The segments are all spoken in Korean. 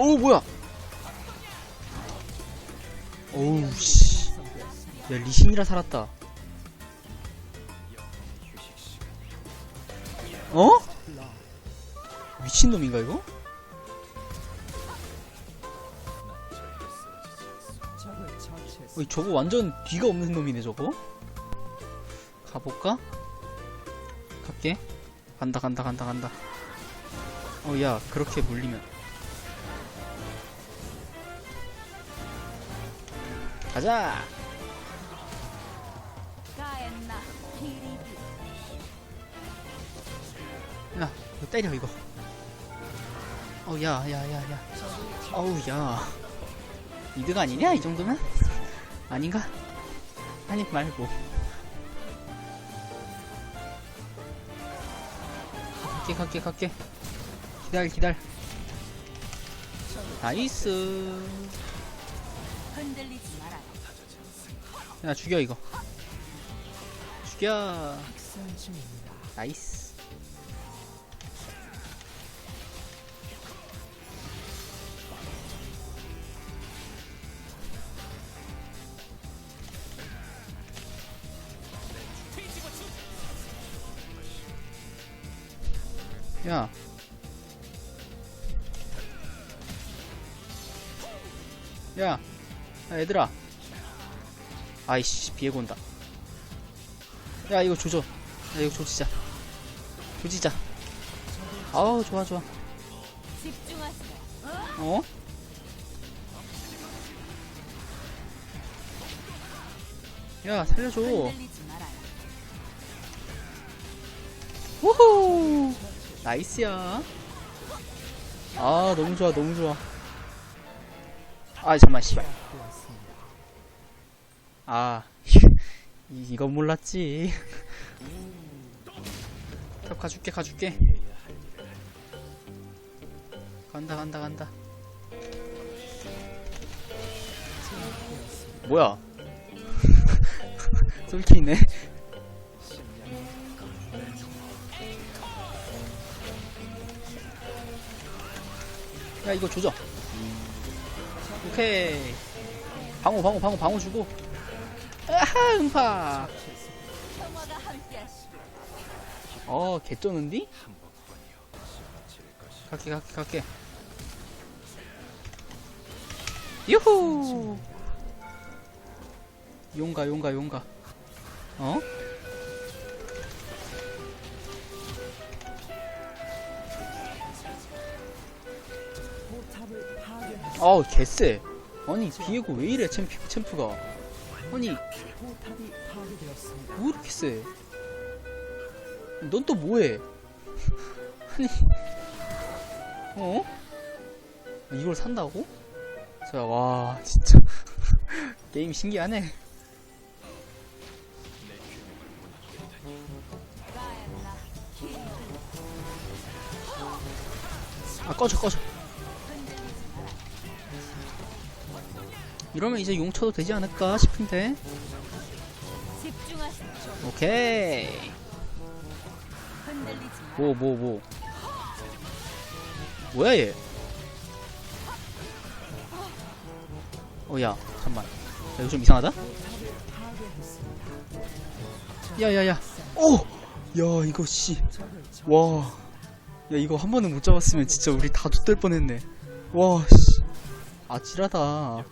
오 뭐야? 오우 씨 야 리신이라 살았다. 어? 미친놈인가 이거? 어이, 저거 완전 뒤가 없는 놈이네 저거. 가볼까? 갈게. 간다 간다 간다 간다. 어 야 그렇게 물리면 가자. 야 이거 때려 이거. 어 야 야 야 야. 어우 야. 이드가 아니냐 이 정도면? 아닌가? 아니 말고. 갈게 갈게 갈게. 기다려 기다려. 나이스. 흔들리지 마라 야 죽여 이거. 죽여. 나이스. 야. 야, 야 얘들아 아이씨 비에고 온다. 야 이거 조져. 야 이거 조지자. 조지자. 아우 좋아 좋아. 어? 야 살려줘. 우후! 나이스야. 아 너무 좋아 너무 좋아. 아 잠만 씨발 아 이, 이건 몰랐지. 탑 가줄게 가줄게. 간다 간다 간다. 뭐야? 솔키 있네. 야 이거 조져. 오케이. 방어 방어 방어 방어 주고 아하 음파. 어 개쩌는디? 갈게 갈게 갈게. 유후! 용가 용가 용가. 어? 어우 개쎄. 아니 비에고 왜 이래 챔프, 챔프가 아니 뭐 이렇게 쎄? 넌또 뭐해? 아니, 어? 이걸 산다고? 자, 와, 진짜. 게임 신기하네. 아, 꺼져, 꺼져. 이러면 이제 용 쳐도 되지 않을까 싶은데. 오케이. 뭐, 뭐, 뭐. 뭐야, 얘? 어, 야, 잠만. 야, 이거 좀 이상하다? 야, 야, 야. 오! 야, 이거, 씨. 와. 야, 이거 한 번은 못 잡았으면 진짜 우리 다 좆될 뻔했네. 와, 씨. 아찔하다.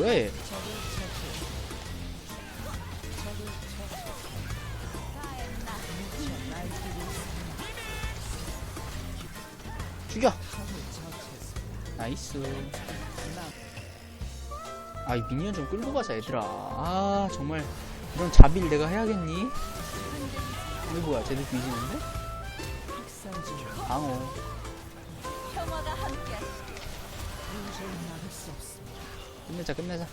얘? 죽여! 나이스. 아, 이 미니언 좀 끌고 가자, 얘들아. 아, 정말. 이런 자비를 내가 해야겠니? 이거 뭐야, 쟤들 뒤지는데? 방어. 평화가 함께하시 끝내자, 끝내자.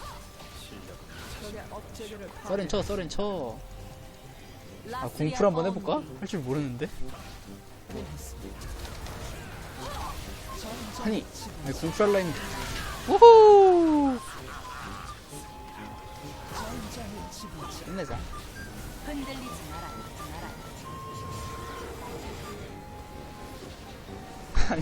써렌 쳐, 써렌 쳐. 아, 공풀 한번 해볼까? 할 줄 모르는데? 아니, 아니 공풀 할라 했는데. 우후! 아니